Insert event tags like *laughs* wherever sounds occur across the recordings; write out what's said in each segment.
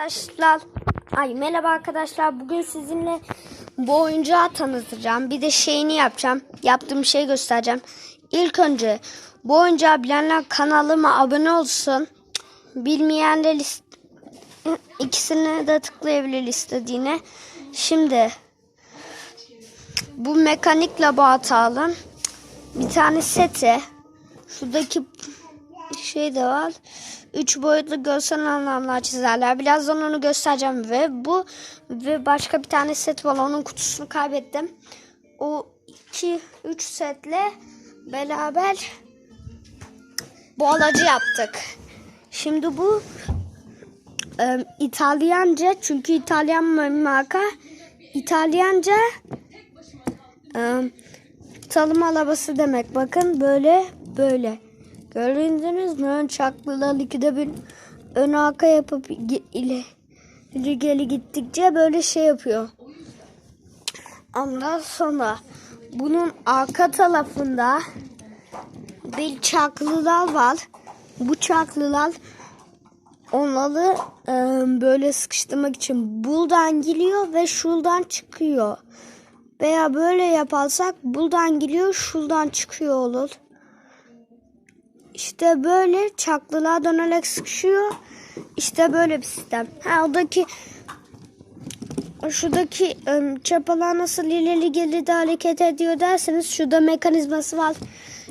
Arkadaşlar, ay merhaba arkadaşlar. Bugün sizinle bu oyuncağı tanıtacağım. Bir de şeyini yapacağım. Yaptığım şeyi göstereceğim. İlk önce bu oyuncağı bilenler kanalıma abone olsun. Bilmeyenler list *laughs* ikisine de tıklayabilir istediğine. Şimdi bu mekanik laboratuvarı alın. Bir tane seti. Şuradaki şey de var. Üç boyutlu görsel anlamlar çizerler. Birazdan onu göstereceğim ve bu ve başka bir tane set var. Onun kutusunu kaybettim. O iki üç setle beraber bu alacı yaptık. Şimdi bu e, İtalyanca çünkü İtalyan marka İtalyanca e, tanım arabası demek. Bakın böyle böyle. Gördünüz mü? Ön çaklılığa ikide bir ön arka yapıp ile ileri geri gittikçe böyle şey yapıyor. Ondan sonra bunun arka tarafında bir çaklılar var. Bu çaklılar onları e, böyle sıkıştırmak için buradan giriyor ve şuradan çıkıyor. Veya böyle yaparsak buradan giriyor şuradan çıkıyor olur. İşte böyle çaklılar dönerek sıkışıyor. İşte böyle bir sistem. Ha oradaki şuradaki çapalar nasıl ileri geri de hareket ediyor derseniz şurada mekanizması var.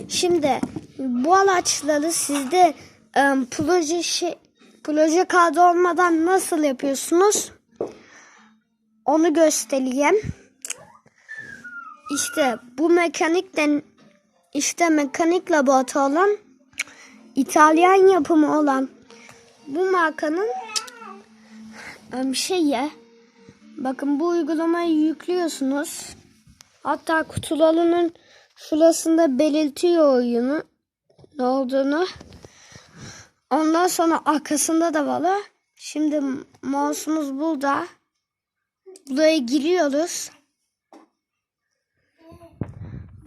Şimdi bu araçları sizde proje şey, proje kağıdı olmadan nasıl yapıyorsunuz? Onu göstereyim. İşte bu mekanikten işte mekanik laboratuvarı olan İtalyan yapımı olan bu markanın em, şeyi bakın bu uygulamayı yüklüyorsunuz. Hatta kutularının şurasında belirtiyor oyunu ne olduğunu. Ondan sonra arkasında da var. Şimdi mouse'umuz burada. Buraya giriyoruz.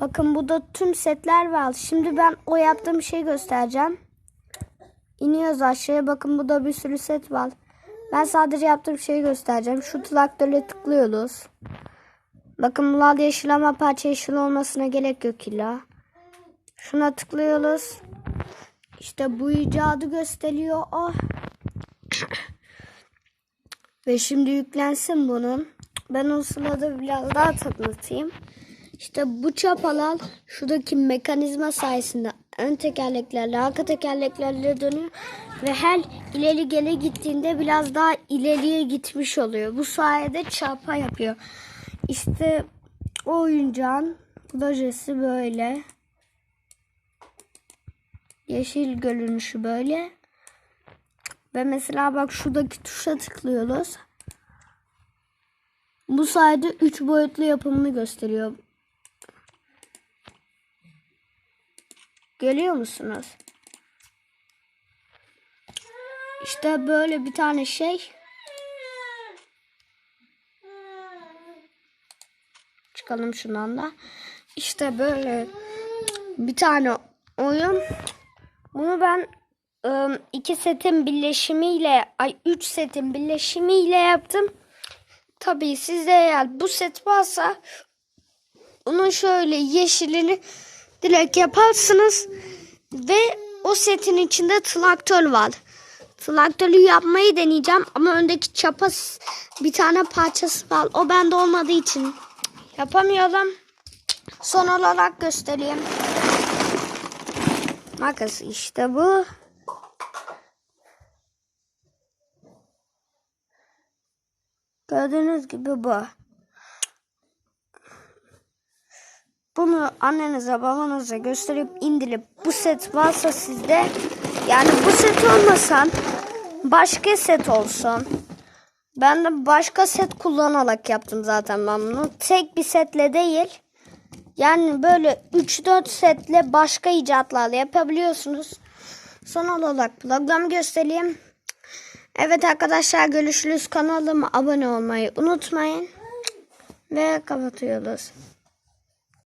Bakın burada tüm setler var. Şimdi ben o yaptığım şeyi göstereceğim. İniyoruz aşağıya. Bakın burada bir sürü set var. Ben sadece yaptığım şeyi göstereceğim. Şu traktörle tıklıyoruz. Bakın bunlar yeşil ama parça yeşil olmasına gerek yok illa. Şuna tıklıyoruz. İşte bu icadı gösteriyor. Oh. Ve şimdi yüklensin bunun. Ben o sırada biraz daha tanıtayım. İşte bu çapalar şuradaki mekanizma sayesinde ön tekerleklerle arka tekerleklerle dönüyor ve her ileri geri gittiğinde biraz daha ileriye gitmiş oluyor. Bu sayede çapa yapıyor. İşte o oyuncağın projesi böyle. Yeşil görünüşü böyle. Ve mesela bak şuradaki tuşa tıklıyoruz. Bu sayede 3 boyutlu yapımını gösteriyor. Görüyor musunuz? İşte böyle bir tane şey. Çıkalım şundan da. İşte böyle bir tane oyun. Bunu ben ım, iki setin birleşimiyle, ay üç setin birleşimiyle yaptım. Tabii sizde eğer bu set varsa bunun şöyle yeşilini direkt yaparsınız ve o setin içinde traktör var. Traktörü yapmayı deneyeceğim ama öndeki çapa bir tane parçası var. O bende olmadığı için yapamıyorum. Son olarak göstereyim. Makas işte bu. Gördüğünüz gibi bu. Bunu annenize babanıza gösterip indirip bu set varsa sizde yani bu set olmasan başka set olsun. Ben de başka set kullanarak yaptım zaten ben bunu. Tek bir setle değil. Yani böyle 3-4 setle başka icatlarla yapabiliyorsunuz. Son olarak programı göstereyim. Evet arkadaşlar görüşürüz. Kanalıma abone olmayı unutmayın. Ve kapatıyoruz.